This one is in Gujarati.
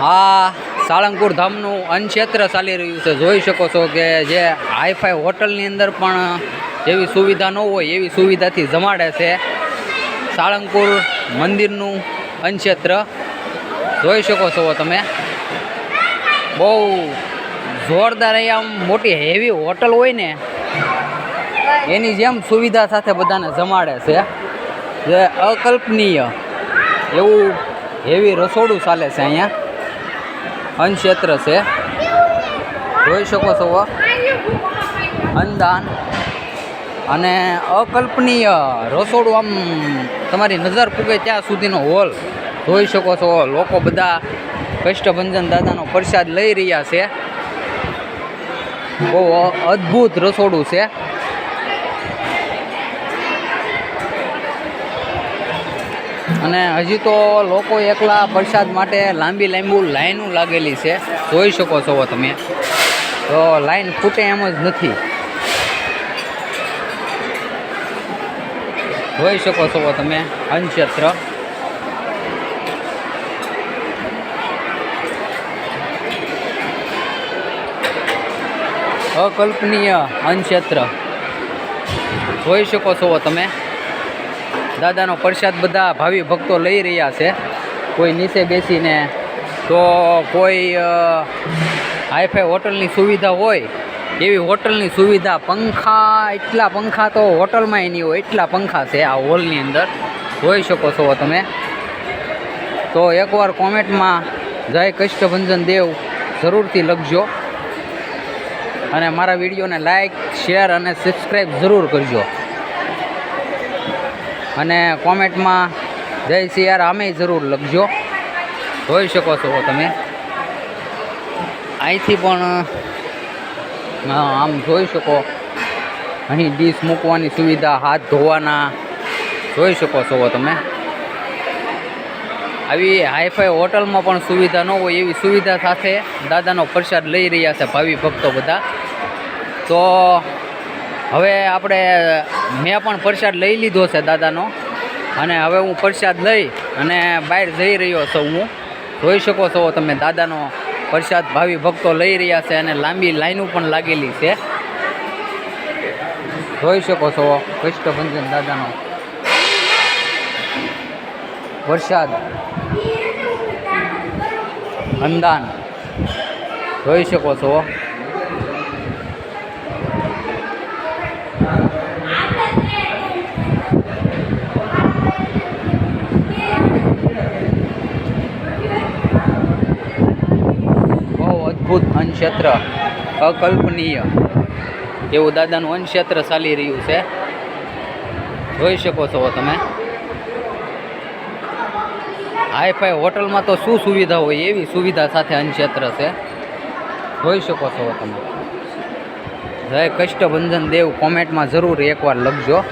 આ સાળંગપુર ધામનું અન્નક્ષેત્ર ચાલી રહ્યું છે. જોઈ શકો છો કે જે હાઈફાઈ હોટલની અંદર પણ જેવી સુવિધા ન હોય એવી સુવિધાથી જમાડે છે સાળંગપુર મંદિરનું અન્નક્ષેત્ર. જોઈ શકો છો તમે. બહુ જોરદાર આમ મોટી હેવી હોટલ હોય ને, એની જેમ સુવિધા સાથે બધાને જમાડે છે. જે અકલ્પનીય એવું હેવી રસોડું ચાલે છે અહીંયા. અન્નક્ષેત્ર છે. જોઈ શકો છો. અન્નદાન અને અકલ્પનીય રસોડું આમ તમારી નજર પૂગે ત્યાં સુધીનો હોલ. જોઈ શકો છો. લોકો બધા કષ્ટભંજન દાદાનો પ્રસાદ લઈ રહ્યા છે. બહુ અદ્ભુત રસોડું છે. અને હજી તો લોકો એકલા પ્રસાદ માટે લાંબી લાંબી લાઈનો લાગેલી છે. જોઈ શકો છો તમે. તો લાઈન ફૂટે એમ જ નથી. જોઈ શકો છો તમે અન્નક્ષેત્ર. અકલ્પનીય અન્નક્ષેત્ર. જોઈ શકો છો તમે. દાદાનો પ્રસાદ બધા ભાવિ ભક્તો લઈ રહ્યા છે. કોઈ નીચે બેસીને તો કોઈ હાઈફાઈ હોટલની સુવિધા હોય, એવી હોટલની સુવિધા પંખા, એટલા પંખા તો હોટલમાં નહીં હોય, એટલા પંખા છે આ હોલની અંદર. જોઈ શકો છો તમે. તો એકવાર કોમેન્ટમાં જય કષ્ટભંજન દેવ જરૂરથી લખજો. અને મારા વિડીયોને લાઈક શેર અને સબસ્ક્રાઈબ જરૂર કરજો. અને કોમેન્ટમાં જય સિયાર આમે જરૂર લખજો. જોઈ શકો છો તમે. અહીંથી પણ આમ જોઈ શકો. અહીં ડીશ મૂકવાની સુવિધા, હાથ ધોવાના, જોઈ શકો છો તમે. આવી હાઈફાઈ હોટલમાં પણ સુવિધા ન હોય એવી સુવિધા સાથે દાદાનો પ્રસાદ લઈ રહ્યા છે ભાવિ ભક્તો બધા. તો હવે આપણે, મેં પણ પ્રસાદ લઈ લીધો છે દાદાનો. અને હવે હું પ્રસાદ લઈ અને બહાર જઈ રહ્યો છું હું. જોઈ શકો છો તમે દાદાનો પ્રસાદ ભાવિ ભક્તો લઈ રહ્યા છે અને લાંબી લાઈનો પણ લાગેલી છે. જોઈ શકો છો કૃષ્ણભંજન દાદાનો. વરસાદ અંદાન. જોઈ શકો છો બહુ અદ્ભુત અન્નક્ષેત્ર અકલ્પનીય. એવું દાદાનું અન્નક્ષેત્ર ચાલી રહ્યું છે. જોઈ શકો છો તમે. હાઈફાઈ હોટલમાં તો શું સુવિધા હોય એવી સુવિધા સાથે અન્નક્ષેત્ર છે. જોઈ શકો છો તમે. જય કષ્ટભંજન દેવ, કોમેન્ટમાં જરૂર એકવાર લખજો.